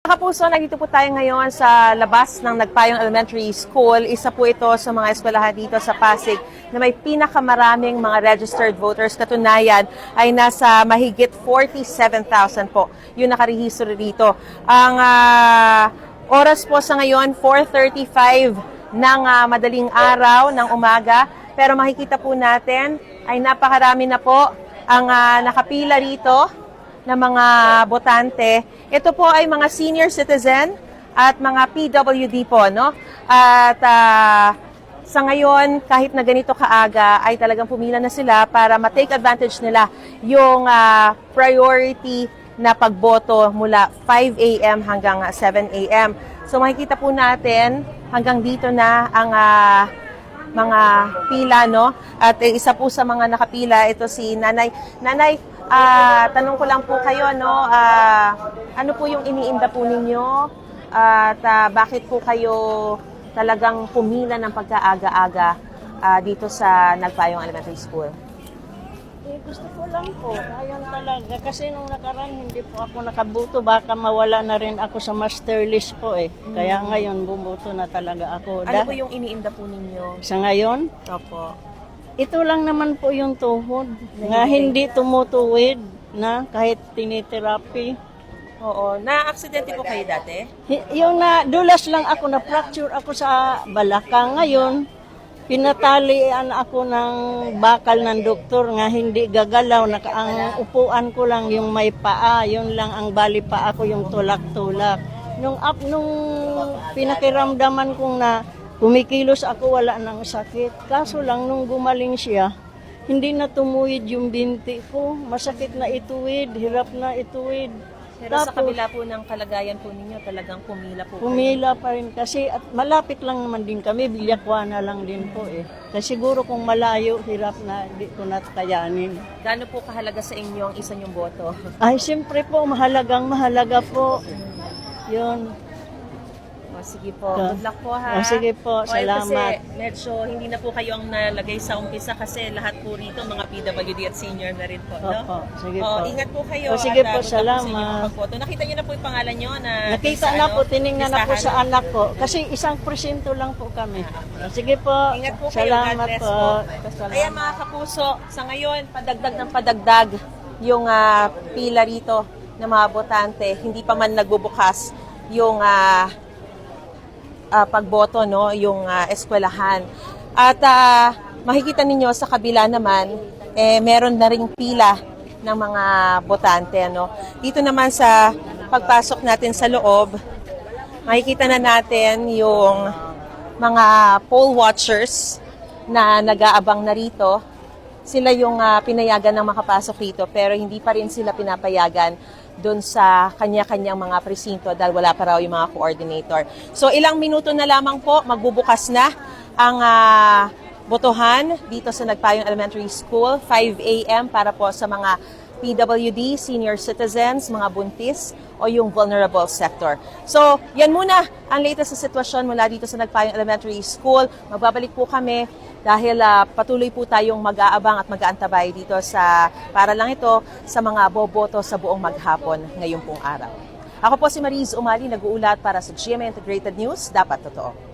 Mga kapuso, nandito po tayo ngayon sa labas ng Nagpayong Elementary School. Isa po ito sa mga eskwelahan dito sa Pasig na may pinakamaraming mga registered voters. Katunayan ay nasa mahigit 47,000 po yung nakarehistro dito. Ang ah, oras po sa ngayon, 4.35 ng ah, madaling araw ng umaga. Pero makikita po natin ay napakarami na po ang ah, nakapila rito na mga botante. Ito po ay mga senior citizen at mga PWD po, no? At ah, sa ngayon, kahit na ganito kaaga, ay talagang pumila na sila para ma-take advantage nila yung ah, priority na pagboto mula 5 a.m. hanggang ah, 7 a.m. So makikita po natin hanggang dito na ang ah, mga pila, no? At eh, isa po sa mga nakapila, ito si Nanay. Nanay, ah, tanong ko lang po kayo, no? Ah, ano po yung iniinda po ninyo? At ah, bakit po kayo talagang pumila ng pagkaaga-aga ah, dito sa Nagpayong Elementary School? Eh, gusto ko lang po. Ayun talaga. Kasi nung nakaraan, hindi po ako nakabuto. Baka mawala na rin ako sa master list po eh. Kaya ngayon, bumuto na talaga ako. Ano Dah- po yung iniinda po ninyo? sa ngayon, Opo. Ito lang naman po yung tuhod. Nga hindi tumutuwid na kahit tiniterapi. Oo. Na-aksidente po kayo dati? Hi- Yung na, dulas lang ako, na-fracture ako sa balakang. Ngayon, pinatalian ako ng bakal ng doktor nga hindi gagalaw. Naka, ang upuan ko lang yung may paa. Yun lang ang bali pa ako yung tulak-tulak. Nung, up, nung pinakiramdaman kong na kumikilos ako, wala nang sakit. Kaso lang, nung gumaling siya, hindi na tumuwid yung binti ko. Masakit na ituwid, hirap na ituwid. Pero sa Tapos- kabila po ng kalagayan po ninyo, talagang pumila po kayo. Pumila pa rin kasi at malapit lang naman din kami, Bilyakwa na lang din po eh. Kasi siguro kung malayo, hirap na, di ko na kayanin. Gaano po kahalaga sa inyo ang isa niyong boto? Ay, siyempre po, mahalagang mahalaga po. Yun. O, sige po. Ah. Good luck po ha. O, sige po, O, salamat. Kasi medyo hindi na po kayo ang nalagay sa umpisa kasi lahat po rito mga PWD at senior na rin po. No? Opo, sige O, po. ingat po kayo. O, sige at, po, ah, salamat. Nakita niyo na po yung pangalan niyo na Nakita na ano, po, tinignan na po sa anak ko. Kasi isang presinto lang po kami. O, sige po. Ingat po kayo. Salamat po. po. Salamat. Ayan mga kapuso, sa ngayon, padagdag ng padagdag yung ah, pila rito ng mga botante. Hindi pa man nagbubukas yung ah, ah, pagboto, no, yung ah, eskwelahan. At ah, makikita ninyo sa kabila naman, eh, meron na ring pila ng mga botante. No? Dito naman sa pagpasok natin sa loob, makikita na natin yung mga poll watchers na nag-aabang na. Sila yung ah, pinayagan ng makapasok rito pero hindi pa rin sila pinapayagan doon sa kanya-kanyang mga presinto dahil wala pa raw yung mga coordinator. So ilang minuto na lamang po, magbubukas na ang ah, botohan dito sa Nagpayong Elementary School, 5 a.m. para po sa mga PWD, senior citizens, mga buntis, o yung vulnerable sector. So, yan muna ang latest sa sitwasyon mula dito sa Nagpayong Elementary School. Magbabalik po kami dahil ah, patuloy po tayong mag-aabang at mag-aantabay dito sa, para lang ito, sa mga boboto sa buong maghapon ngayong pong araw. Ako po si Mariz Umali, nag-uulat para sa GMA Integrated News, Dapat Totoo.